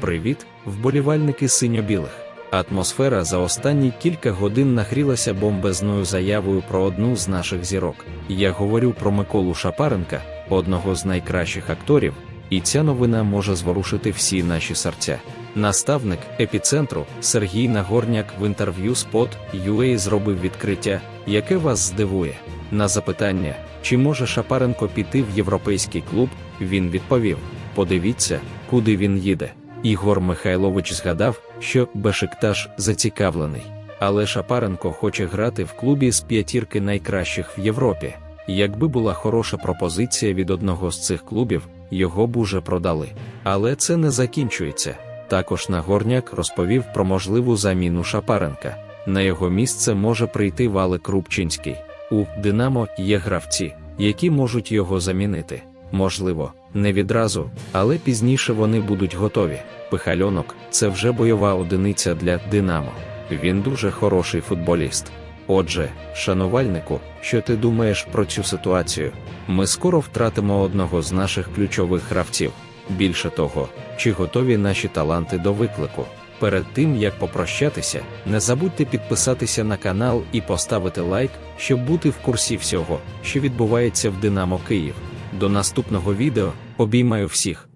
Привіт, вболівальники синьо-білих. Атмосфера за останні кілька годин нагрілася бомбезною заявою про одну з наших зірок. Я говорю про Миколу Шапаренка, одного з найкращих акторів, і ця новина може зворушити всі наші серця. Наставник епіцентру Сергій Нагорняк в інтерв'ю Spot UA зробив відкриття, яке вас здивує. На запитання, чи може Шапаренко піти в європейський клуб, він відповів: подивіться, куди він їде. Ігор Михайлович згадав, що Бешикташ зацікавлений, але Шапаренко хоче грати в клубі з п'ятірки найкращих в Європі. Якби була хороша пропозиція від одного з цих клубів, його б уже продали. Але це не закінчується. Також Нагорняк розповів про можливу заміну Шапаренка. На його місце може прийти Валик Рубчинський. У Динамо є гравці, які можуть його замінити. Можливо, не відразу, але пізніше вони будуть готові. Пихальонок це вже бойова одиниця для Динамо. Він дуже хороший футболіст. Отже, шанувальнику, що ти думаєш про цю ситуацію? Ми скоро втратимо одного з наших ключових гравців. Більше того, чи готові наші таланти до виклику? Перед тим як попрощатися, не забудьте підписатися на канал і поставити лайк, щоб бути в курсі всього, що відбувається в Динамо Київ. До наступного відео обіймаю всіх.